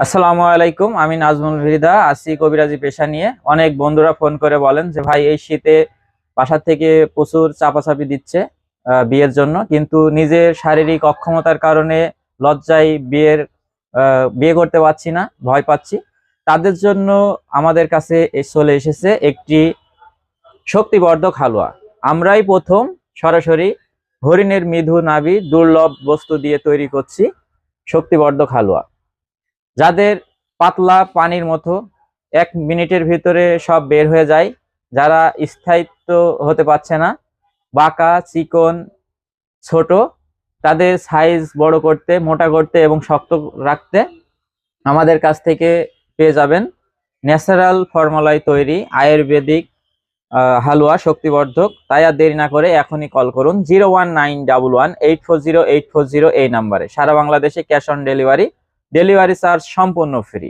আসসালামু আলাইকুম, আমি নাজমুল ভিরিদা আসি কবিরাজি পেশা নিয়ে। অনেক বন্ধুরা ফোন করে বলেন যে, ভাই, এই শীতে বাসা থেকে প্রচুর চাপাচাপি দিচ্ছে বিয়ের জন্য। কিন্তু নিজের শারীরিক অক্ষমতার কারণে লজ্জায় বিয়ের বিয়ে করতে পারছি না, ভয় পাচ্ছি। তাদের জন্য আমাদের কাছে চলে এসেছে একটি শক্তিবর্ধক হালুয়া। আমরাই প্রথম সরাসরি হরিণের মৃদু নাভি দুর্লভ বস্তু দিয়ে তৈরি করছি শক্তিবর্ধক হালুয়া। যাদের পাতলা পানির মতো এক মিনিটের ভিতরে সব বের হয়ে যায়, যারা স্থায়িত্ব হতে পারছে না, বাঁকা, চিকন, ছোট, তাদের সাইজ বড় করতে, মোটা করতে এবং শক্ত রাখতে আমাদের কাছ থেকে পেয়ে যাবেন ন্যাচারাল ফর্মুলায় তৈরি আয়ুর্বেদিক হালুয়া শক্তিবর্ধক। তাই আর দেরি না করে এখনই কল করুন zero one nine double one eight four zero eight four zero এই নাম্বারে সারা বাংলাদেশে cash on delivery delivery charge সম্পূর্ণ ফ্রি।